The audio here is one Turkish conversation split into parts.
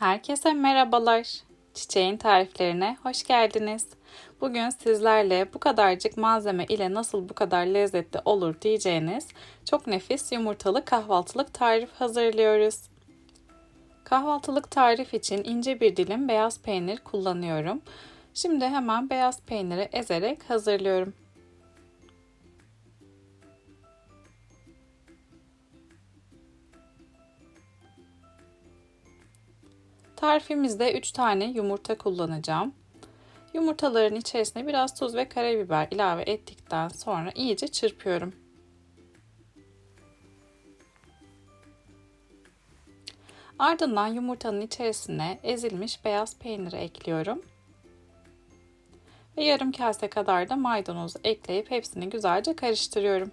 Herkese merhabalar. Çiçeğin tariflerine hoş geldiniz. Bugün sizlerle bu kadarcık malzeme ile nasıl bu kadar lezzetli olur diyeceğiniz çok nefis yumurtalı kahvaltılık tarif hazırlıyoruz. Kahvaltılık tarif için ince bir dilim beyaz peynir kullanıyorum. Şimdi hemen beyaz peyniri ezerek hazırlıyorum. Tarifimizde 3 tane yumurta kullanacağım. Yumurtaların içerisine biraz tuz ve karabiber ilave ettikten sonra iyice çırpıyorum. Ardından yumurtanın içerisine ezilmiş beyaz peyniri ekliyorum. Ve yarım kase kadar da maydanoz ekleyip hepsini güzelce karıştırıyorum.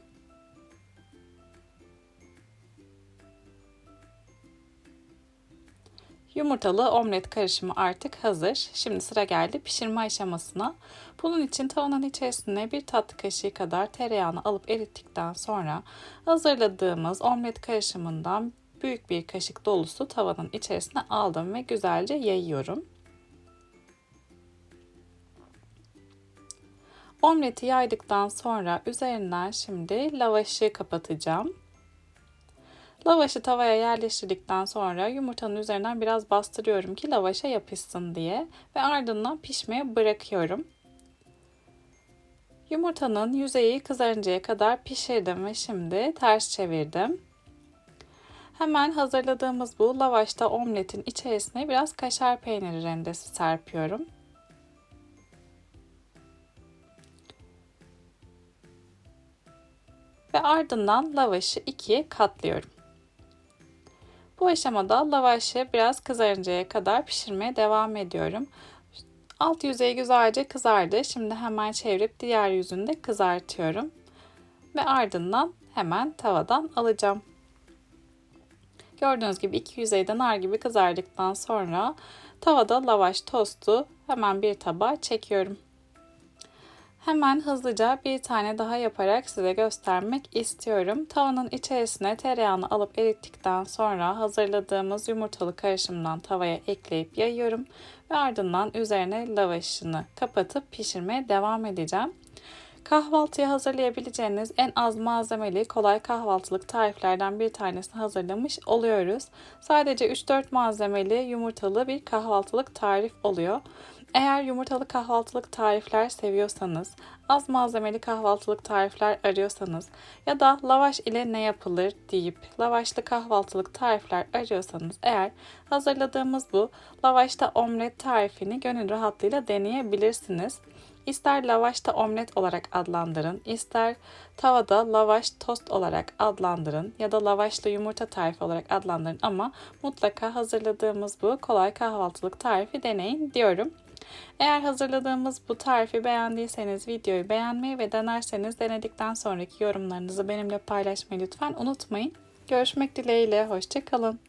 Yumurtalı omlet karışımı artık hazır. Şimdi sıra geldi pişirme aşamasına. Bunun için tavanın içerisine bir tatlı kaşığı kadar tereyağını alıp erittikten sonra hazırladığımız omlet karışımından büyük bir kaşık dolusu tavanın içerisine aldım ve güzelce yayıyorum. Omleti yaydıktan sonra üzerinden şimdi lavaşı kapatacağım. Lavaşı tavaya yerleştirdikten sonra yumurtanın üzerinden biraz bastırıyorum ki lavaşa yapışsın diye ve ardından pişmeye bırakıyorum. Yumurtanın yüzeyi kızarıncaya kadar pişirdim ve şimdi ters çevirdim. Hemen hazırladığımız bu lavaşta omletin içerisine biraz kaşar peyniri rendesi serpiyorum. Ve ardından lavaşı ikiye katlıyorum. Bu aşamada lavaşı biraz kızarıncaya kadar pişirmeye devam ediyorum. Alt yüzeyi güzelce kızardı. Şimdi hemen çevirip diğer yüzünü de kızartıyorum. Ve ardından hemen tavadan alacağım. Gördüğünüz gibi iki yüzeyden nar gibi kızardıktan sonra tavada lavaş tostu hemen bir tabağa çekiyorum. Hemen hızlıca bir tane daha yaparak size göstermek istiyorum. Tavanın içerisine tereyağını alıp erittikten sonra hazırladığımız yumurtalı karışımdan tavaya ekleyip yayıyorum ve ardından üzerine lavaşını kapatıp pişirmeye devam edeceğim. Kahvaltıya hazırlayabileceğiniz en az malzemeli kolay kahvaltılık tariflerden bir tanesini hazırlamış oluyoruz. Sadece 3-4 malzemeli yumurtalı bir kahvaltılık tarif oluyor. Eğer yumurtalı kahvaltılık tarifler seviyorsanız, az malzemeli kahvaltılık tarifler arıyorsanız ya da lavaş ile ne yapılır deyip lavaşlı kahvaltılık tarifler arıyorsanız eğer hazırladığımız bu lavaşta omlet tarifini gönül rahatlığıyla deneyebilirsiniz. İster lavaşta omlet olarak adlandırın, ister tavada lavaş tost olarak adlandırın ya da lavaşlı yumurta tarifi olarak adlandırın ama mutlaka hazırladığımız bu kolay kahvaltılık tarifi deneyin diyorum. Eğer hazırladığımız bu tarifi beğendiyseniz videoyu beğenmeyi ve denerseniz denedikten sonraki yorumlarınızı benimle paylaşmayı lütfen unutmayın. Görüşmek dileğiyle, hoşçakalın.